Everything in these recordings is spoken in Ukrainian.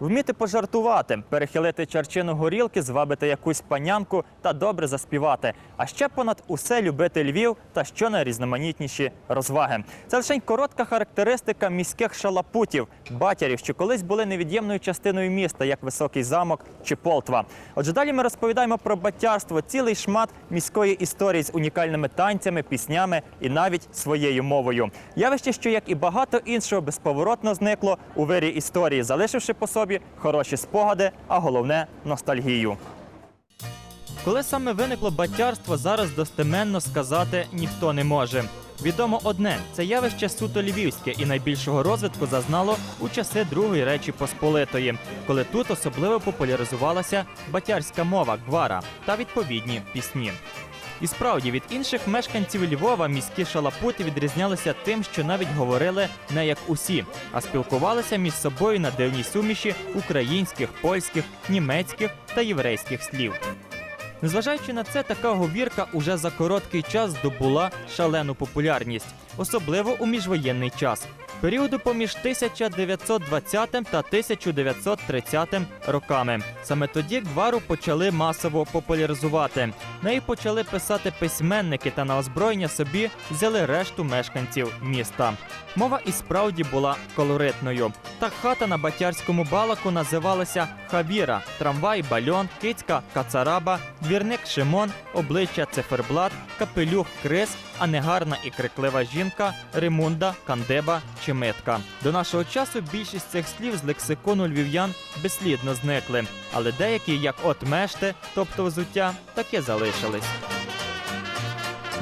Вміти пожартувати, перехилити чарчину горілки, звабити якусь панянку та добре заспівати. А ще понад усе любити Львів та що найрізноманітніші розваги. Це лише коротка характеристика міських шалапутів, батярів, що колись були невід'ємною частиною міста, як високий замок чи Полтва. Отже, далі ми розповідаємо про батярство, цілий шмат міської історії з унікальними танцями, піснями і навіть своєю мовою. Явище, що як і багато іншого, безповоротно зникло у вирі історії, залишивши по собі хороші спогади, а головне ностальгію. Коли саме виникло батярство, зараз достеменно сказати ніхто не може. Відомо одне це явище суто львівське і найбільшого розвитку зазнало у часи Другої Речі Посполитої, коли тут особливо популяризувалася батярська мова гвара та відповідні пісні. І справді від інших мешканців Львова міські шалапути відрізнялися тим, що навіть говорили не як усі, а спілкувалися між собою на дивній суміші українських, польських, німецьких та єврейських слів. Незважаючи на це, така говірка уже за короткий час здобула шалену популярність, особливо у міжвоєнний час. Періоду поміж 1920 та 1930 роками. Саме тоді гвару почали масово популяризувати. Неї почали писати письменники та на озброєння собі взяли решту мешканців міста. Мова і справді була колоритною. Так хата на Батярському балаку називалася Хавіра, трамвай, бальон, кицька, кацараба, двірник Шимон, обличчя циферблат, капелюх Крис, а негарна і криклива жінка Римунда, Кандеба чи Митка. До нашого часу більшість цих слів з лексикону львів'ян безслідно зникли, але деякі, як от мешти, тобто взуття, таки залишились.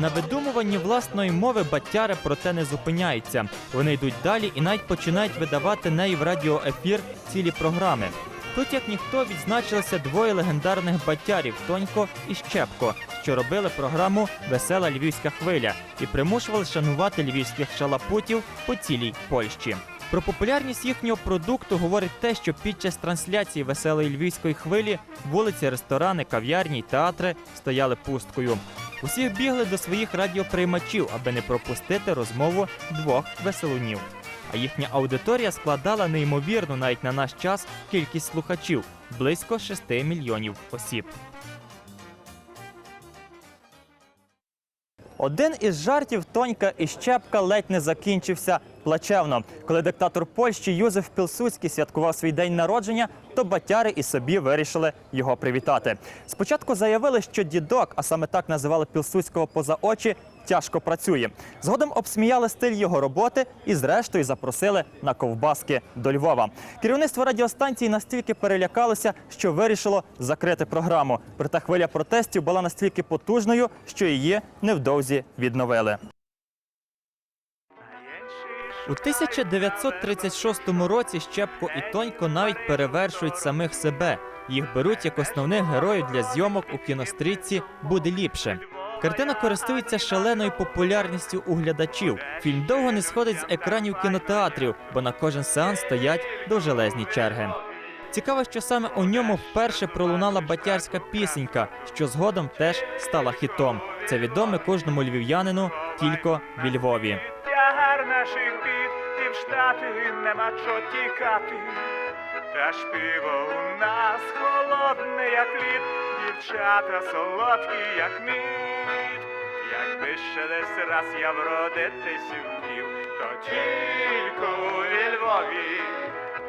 На видумуванні власної мови батяри проте не зупиняються. Вони йдуть далі і навіть починають видавати неї в радіоефір цілі програми. Тут, як ніхто, відзначилися двоє легендарних батярів Тонько і Щепко, що робили програму Весела львівська хвиля і примушували шанувати львівських шалапутів по цілій Польщі. Про популярність їхнього продукту говорить те, що під час трансляції веселої львівської хвилі вулиці, ресторани, кав'ярні й театри стояли пусткою. Усі бігли до своїх радіоприймачів, аби не пропустити розмову двох веселунів. А їхня аудиторія складала неймовірну навіть на наш час кількість слухачів близько 6 мільйонів осіб. Один із жартів Тонька і Щепка ледь не закінчився плачевно. Коли диктатор Польщі Юзеф Пілсудський святкував свій день народження, то батяри і собі вирішили його привітати. Спочатку заявили, що дідок, а саме так називали Пілсудського поза очі, тяжко працює. Згодом обсміяли стиль його роботи і, зрештою, запросили на ковбаски до Львова. Керівництво радіостанції настільки перелякалося, що вирішило закрити програму. Проте хвиля протестів була настільки потужною, що її невдовзі відновили. У 1936 році Щепко і Тонько навіть перевершують самих себе. Їх беруть як основних героїв для зйомок у кінострічці буде ліпше. Картина користується шаленою популярністю у глядачів. Фільм довго не сходить з екранів кінотеатрів, бо на кожен сеанс стоять довжелезні черги. Цікаво, що саме у ньому вперше пролунала батярська пісенька, що згодом теж стала хітом. Це відоме кожному львів'янину тільки в Львові. Наших бід, і в штати нема чо тікати. Та ж пиво у нас холодне, як лід, дівчата солодкі, як мід. Якби ще десь раз я вродитись вмів, то тільки у Львові.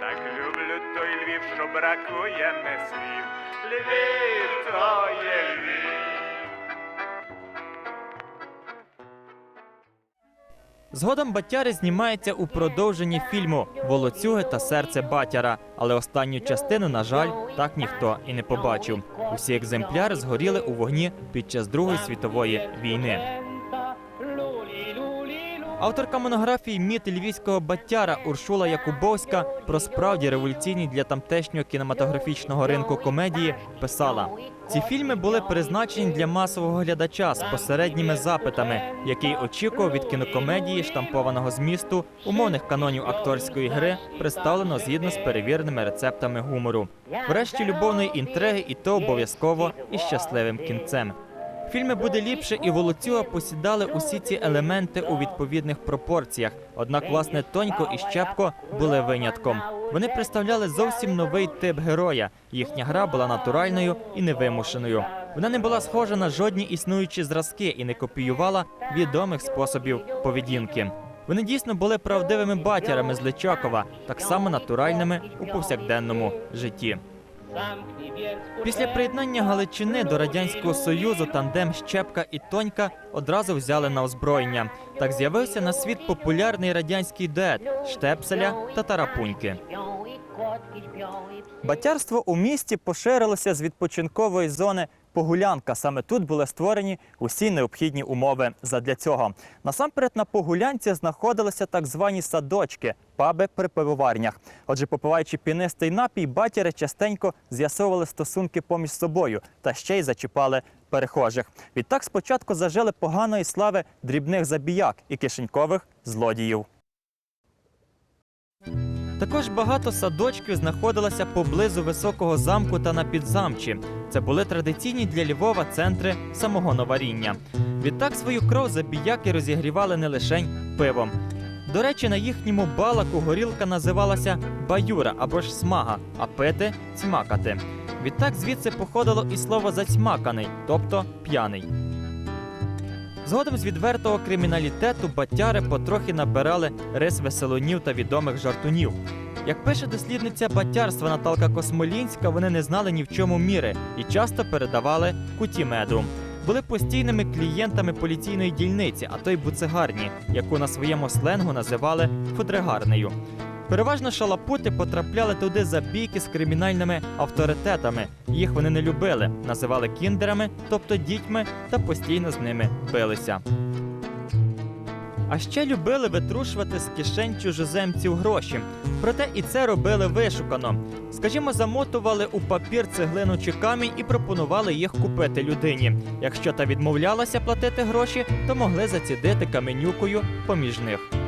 Так люблю той Львів, що бракує не слів. Львів, то є Львів. Згодом батяри знімається у продовженні фільму Волоцюги та серце батяра. Але останню частину, на жаль, так ніхто і не побачив. Усі екземпляри згоріли у вогні під час Другої світової війни. Авторка монографії Міт львівського батяра Уршула Якубовська про справді революційні для тамтешнього кінематографічного ринку комедії писала: ці фільми були призначені для масового глядача з посередніми запитами, який очікував від кінокомедії штампованого змісту, умовних канонів акторської гри, представлено згідно з перевіреними рецептами гумору. Врешті любовної інтриги, і то обов'язково із щасливим кінцем. Фільми буде ліпше і Волоцюга посідали усі ці елементи у відповідних пропорціях. Однак, власне, Тонько і Щепко були винятком. Вони представляли зовсім новий тип героя. Їхня гра була натуральною і невимушеною. Вона не була схожа на жодні існуючі зразки і не копіювала відомих способів поведінки. Вони дійсно були правдивими батярами з Личакова, так само натуральними у повсякденному житті. Після приєднання Галичини до радянського союзу тандем Щепка і Тонька одразу взяли на озброєння. Так з'явився на світ популярний радянський дует Штепселя та Тарапуньки. Батярство у місті поширилося з відпочинкової зони Погулянка. Саме тут були створені усі необхідні умови задля цього. Насамперед на Погулянці знаходилися так звані садочки, паби при пивоварнях. Отже, попиваючи пінистий напій, батяри частенько з'ясовували стосунки поміж собою та ще й зачіпали перехожих. Відтак спочатку зажили поганої слави дрібних забіяк і кишенькових злодіїв. Також багато садочків знаходилося поблизу високого замку та на підзамчі. Це були традиційні для Львова центри самогоноваріння. Відтак свою кров забіяки розігрівали не лише пивом. До речі, на їхньому балаку горілка називалася баюра або ж смага, а пити цьмакати. Відтак звідси походило і слово зацьмаканий, тобто п'яний. Згодом з відвертого криміналітету батяри потрохи набирали рис веселунів та відомих жартунів. Як пише дослідниця батярства Наталка Космолінська, вони не знали ні в чому міри і часто передавали куті меду. Були постійними клієнтами поліційної дільниці, а то й буцегарні, яку на своєму сленгу називали фудрегарнею. Переважно шалапути потрапляли туди за бійки з кримінальними авторитетами. Їх вони не любили, називали кіндерами, тобто дітьми, та постійно з ними билися. А ще любили витрушувати з кишень чужоземців гроші. Проте і це робили вишукано. Скажімо, замотували у папір цеглину чи камінь і пропонували їх купити людині. Якщо та відмовлялася платити гроші, то могли зацідити каменюкою поміж них.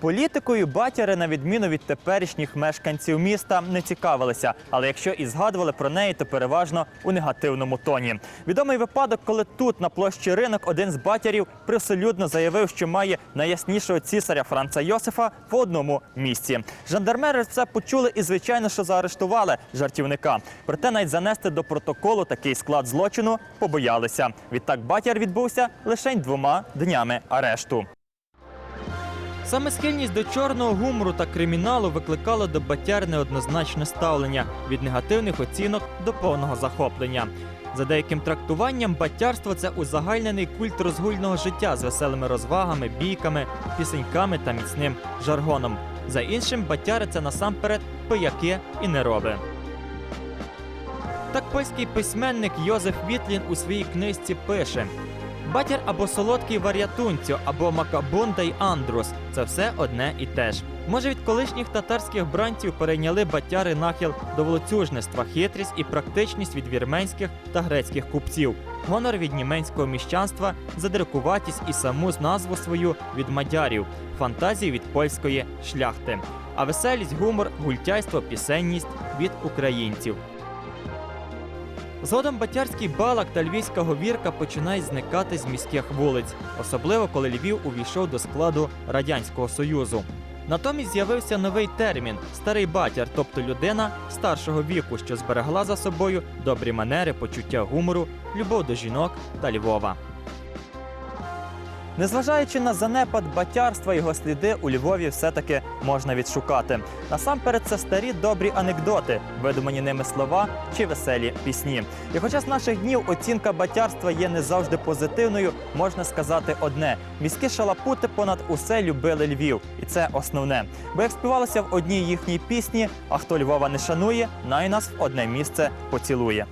Політикою батяри, на відміну від теперішніх мешканців міста, не цікавилися. Але якщо і згадували про неї, то переважно у негативному тоні. Відомий випадок, коли тут, на площі ринок, один з батярів присолюдно заявив, що має найяснішого цісаря Франца Йосифа в одному місці. Жандармери це почули і, звичайно, що заарештували жартівника. Проте навіть занести до протоколу такий склад злочину побоялися. Відтак батяр відбувся лише двома днями арешту. Саме схильність до чорного гумору та криміналу викликало до батяр неоднозначне ставлення від негативних оцінок до повного захоплення. За деяким трактуванням, батярство це узагальнений культ розгульного життя з веселими розвагами, бійками, пісеньками та міцним жаргоном. За іншим, батяри це насамперед пияки і нероби. Так польський письменник Йозеф Вітлін у своїй книжці пише: Батір або солодкий вар'ятунцю, або макабунда й андрус це все одне і те ж. Може, від колишніх татарських бранців перейняли батяри нахил до волоцюжництва, хитрість і практичність від вірменських та грецьких купців, гонор від німецького міщанства, задиркуватість і саму з назву свою від мадярів, фантазії від польської шляхти, а веселість, гумор, гультяйство, пісенність від українців. Згодом батярський балак та львівська говірка починають зникати з міських вулиць, особливо коли Львів увійшов до складу Радянського Союзу. Натомість з'явився новий термін старий батяр, тобто людина старшого віку, що зберегла за собою добрі манери, почуття гумору, любов до жінок та Львова. Незважаючи на занепад батярства, його сліди у Львові все-таки можна відшукати. Насамперед, це старі добрі анекдоти, видумані ними слова чи веселі пісні. І хоча з наших днів оцінка батярства є не завжди позитивною, можна сказати одне: міські шалапути понад усе любили Львів, і це основне. Бо як співалося в одній їхній пісні, а хто Львова не шанує, най нас в одне місце поцілує.